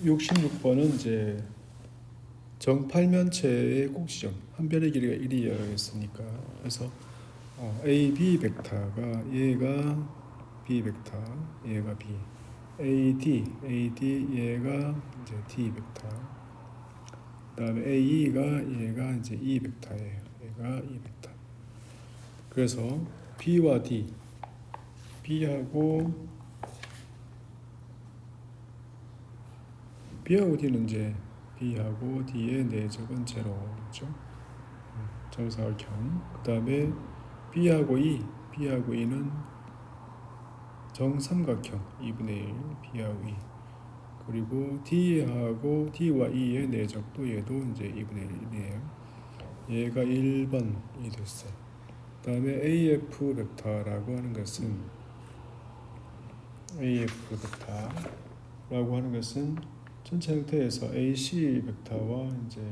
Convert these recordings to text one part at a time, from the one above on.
66번은 이제 정팔면체의 꼭지점 한 변의 길이가 1이었으니까 그래서 어, A, B 벡터가 얘가 B 벡터, 얘가 B, A, D, A, D 얘가 이제 D 벡터. 그다음에 AE가 얘가 이제 E 벡터예요. 얘가 E 벡터. 그래서 B와 D, B하고 B하고 D는 이제 B하고 D의 내적은 제로죠. 음, 정사각형. 그 다음에 B하고 E, B하고 E는 정삼각형 2분의 1, B하고 E. 그리고 D하고 D와 E의 내적도 얘도 이제 2분의 1이에요. 얘가 1번이 됐어요. 그 다음에 AF 벡터라고 하는 것은 AF 벡터라고 하는 것은 전체 형태에서 AC 벡터와 이제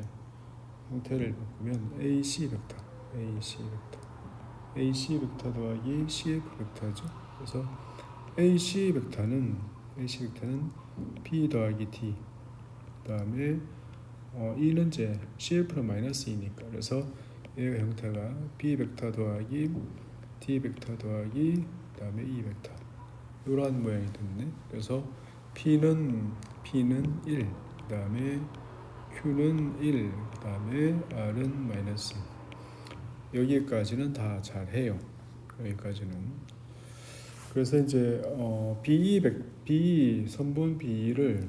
형태를 바꾸면 AC 벡터, AC 벡터, AC 벡터 더하기 CF 벡터죠. 그래서 AC 벡터는 AC 벡터는 P 더하기 D, 그다음에 어, E는 이제 CF는 마이너스 2니까 그래서 얘가 형태가 B 벡터 더하기 D 벡터 더하기 그다음에 E 벡터 이러한 모양이 됐네. 그래서 P는 P는 1, 그 다음에 Q는 1, 그 다음에 R은 마이너스. 여기까지는 다 잘해요. 여기까지는. 그래서 이제 어, B B 선분 B를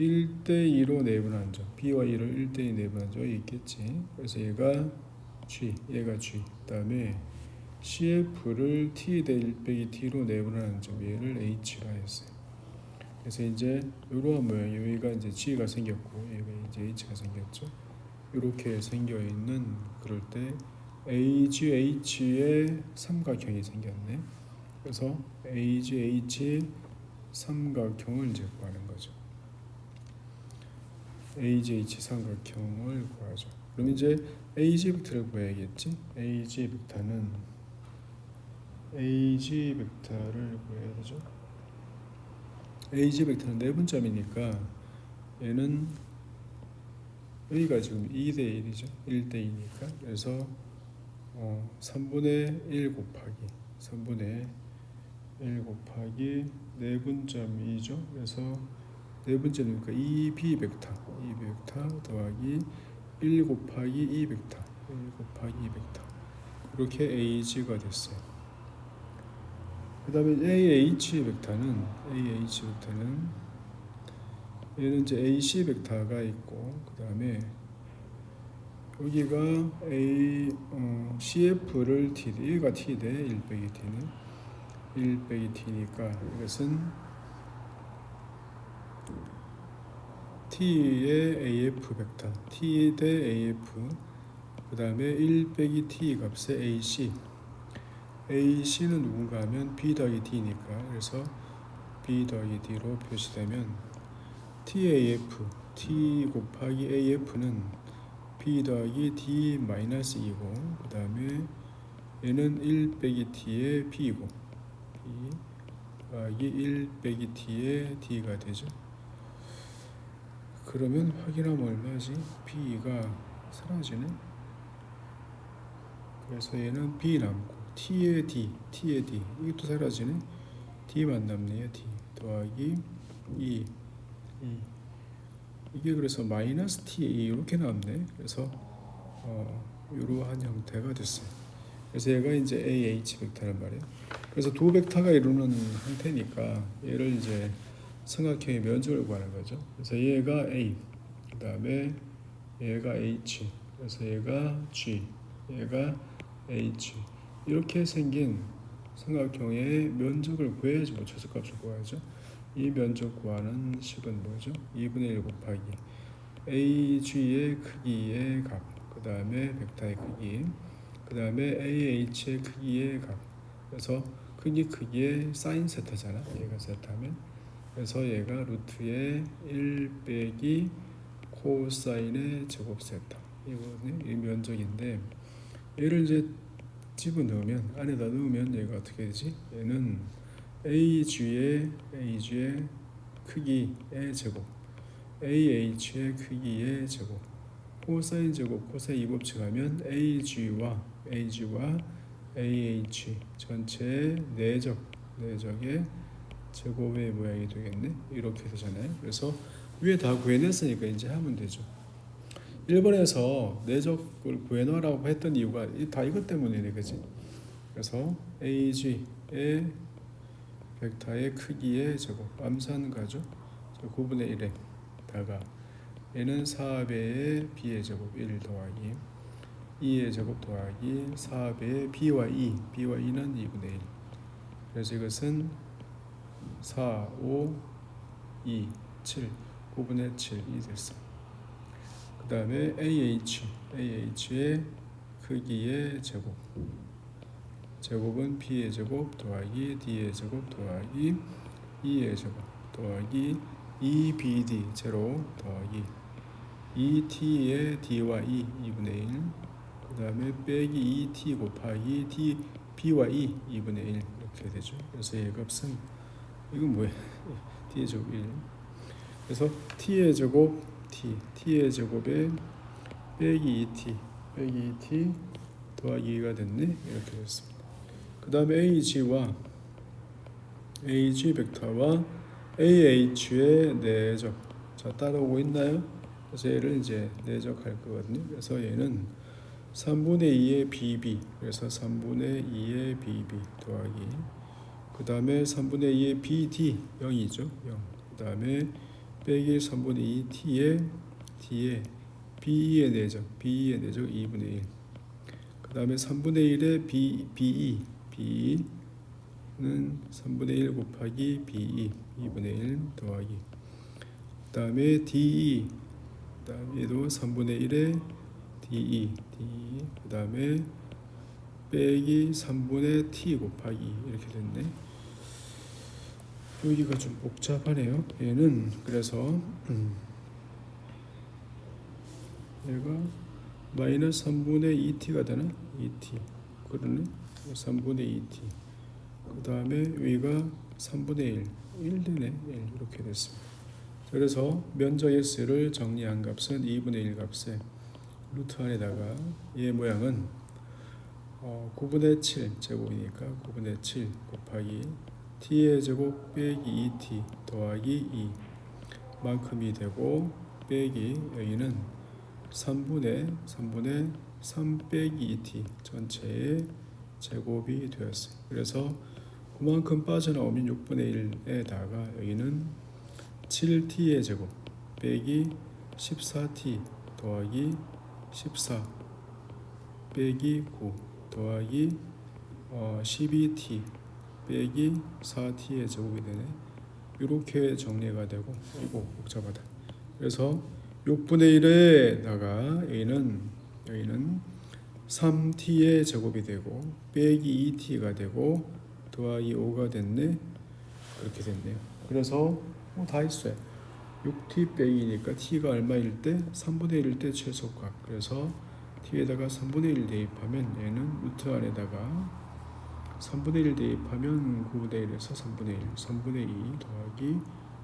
1대 2로 내분한 점, B와 2를 1대 2 내분한 점이 있겠지. 그래서 얘가 G, 얘가 G. 그 다음에 CF를 T 대 1 빼기 T로 내분하는 점, 얘를 H라 했어요. 그래서 이제 이러한 모양, 여기가 이제 G가 생겼고, 여기가 이제 H가 생겼죠. 이렇게 생겨 있는 그럴 때 AGH의 삼각형이 생겼네. 그래서 AGH 삼각형을 이제 구하는 거죠. AGH 삼각형을 구하죠. 그럼 이제 AG 벡터를 구해야겠지. AG 벡터는 AG 벡터를 구해야 되죠. AG 벡터는 내분점이니까 얘는 여기가 지금 2대 1이죠. 1대 2니까 그래서 어, 3분의 1 곱하기 3분의 1 곱하기 내분점이죠. 그래서 내분점이니까 2b 벡터 2 벡터 더하기 1 곱하기 2 벡터 1 곱하기 2 벡터 이렇게 AG가 됐어요. 그 다음에 AH 벡터는 AH 벡터는 얘는 이제 AC 벡터가 있고 그 다음에 여기가 A 어, CF를 T 얘가 T 대1 빼기 T는 1 빼기 T니까 이것은 T의 AF 벡터 T 대 AF 그 다음에 1 빼기 T 값의 AC AC는 누군가 하면 B 더하기 D니까. 그래서 B 더하기 D로 표시되면 TAF T 곱하기 AF는 B 더하기 D 마이너스 2고 그 다음에 얘는 1 빼기 T의 B이고 B 더하기 1 빼기 T의 D가 되죠. 그러면 확인하면 얼마지? B가 사라지네. 그래서 얘는 B 남고 T의 D, T의 D 이것도 사라지네. D만 남네요. D 더하기 2, 2 이게 그래서 마이너스 T 이렇게 나왔네. 그래서 어, 이러한 형태가 됐어요. 그래서 얘가 이제 AH 벡터란 말이에요. 그래서 두 벡터가 이루는 형태니까 얘를 이제 삼각형의 면적을 구하는 거죠. 그래서 얘가 A, 그 다음에 얘가 H, 그래서 얘가 G, 얘가 H. 이렇게 생긴 삼각형의 면적을 구해야지 뭐 최소 값을 구하죠. 이 면적 구하는 식은 뭐죠? 2분의 1 곱하기 AG의 크기의 값, 그 다음에 벡터의 크기, 그 다음에 AH의 크기의 값. 그래서 크기 크기의 사인 세타잖아. 얘가 세타면 그래서 얘가 루트의 1 빼기 코사인의 제곱 세타. 이거는 이 면적인데 얘를 이제 집어 넣으면 안에다 넣으면 얘가 어떻게 되지? 얘는 AG의 AG의 크기의 제곱. AH의 크기의 제곱. 코사인 제곱 코사인 이법칙 하면 AG와 AG와 AH 전체의 내적 내적의 제곱의 모양이 되겠네. 이렇게 되잖아요. 그래서 위에 다 구해냈으니까 이제 하면 되죠 1번에서 내적을 구해놓으라고 했던 이유가 이- 다 이것 때문이네 그지? 그래서 AG의 벡터의 크기의 제곱 암산가죠? 9분의 1에 다가. 얘는 4배의 b의 제곱 1 더하기 2의 제곱 더하기 4배의 b와 2 b와 2는 2분의 1 그래서 이것은 4, 5, 2, 7 9분의 7이 됐어 그 다음에 AH AH의 크기의 제곱. 제곱은 b의 제곱 더하기 d의 제곱 더하기 2의 제곱 더하기 2bd 제로 더하기 2t의 d와 2 2분의 1 그 다음에 빼기 2t 곱하기 d b와 2 2분의 1 이렇게 되죠. 그래서 얘 값은 이건 뭐야 t의 제곱 1 그래서 t의 제곱 t t의 제곱에 빼기 2t 빼기 2t 더하기 2가 됐네 이렇게 됐습니다 그 다음에 ag와 ag 벡터와 ah의 내적 자 따라오고 있나요? 그래서 얘를 이제 내적할 거거든요. 그래서 얘는 3분의 2의 bb 그래서 3분의 2의 bb 더하기 그 다음에 3분의 2의 bd 0이죠 0. 그 다음에 빼기 3분의 2 t의 t의 be의 내적 be의 내적 2분의 1. 그 다음에 3분의 1의 b be be는 3분의 1 곱하기 be 2분의 1 더하기. 그 다음에 de 그 다음에 얘도 3분의 1에 de de. 그 다음에 빼기 3분의 t 곱하기 이렇게 됐네 여기가 좀 복잡하네요. 얘는 그래서 음, 얘가 마이너스 3분의 2t가 되나? 2t 그러네. 3분의 2t 그 다음에 위가 3분의 1 1 되네. 1 이렇게 됐습니다. 그래서 면적 x를 정리한 값은 2분의 1 값에 루트 안에다가 얘 모양은 어, 9분의 7 제곱이니까 9분의 7 곱하기 t의 제곱 빼기 2t 더하기 2 만큼이 되고 빼기 여기는 3분의 3분의 3 빼기 2t 전체의 제곱이 되었어요. 그래서 그만큼 빠져나오면 6분의 1에다가 여기는 7t의 제곱 빼기 14t 더하기 14 빼기 9 더하기 어, 12t 빼기 4t의 제곱이 되네. 이렇게 정리가 되고 이거 복잡하다. 그래서 6분의 1에다가 여기는 여기는 3t의 제곱이 되고 빼기 2t가 되고 더하기 5가 됐네. 그렇게 됐네요. 그래서 뭐 다 있어요. 6t 빼기니까 t가 얼마일 때 3분의 1일 때 최소값. 그래서 t에다가 3분의 1 대입하면 얘는 루트 안에다가 3분의 1 대입하면 9분의 1에서 3분의 1, 3분의 2 더하기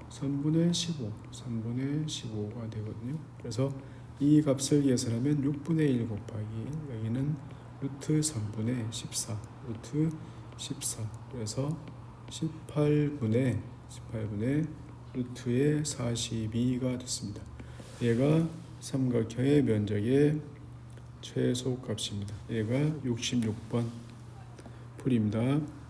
3분의 15, 3분의 15가 되거든요. 그래서 이 값을 계산하면 6분의 1 곱하기 여기는 루트 3분의 14, 루트 14. 그래서 18분의 18분의 루트의 42가 됐습니다. 얘가 삼각형의 면적의 최소값입니다. 얘가 66번 풀입니다.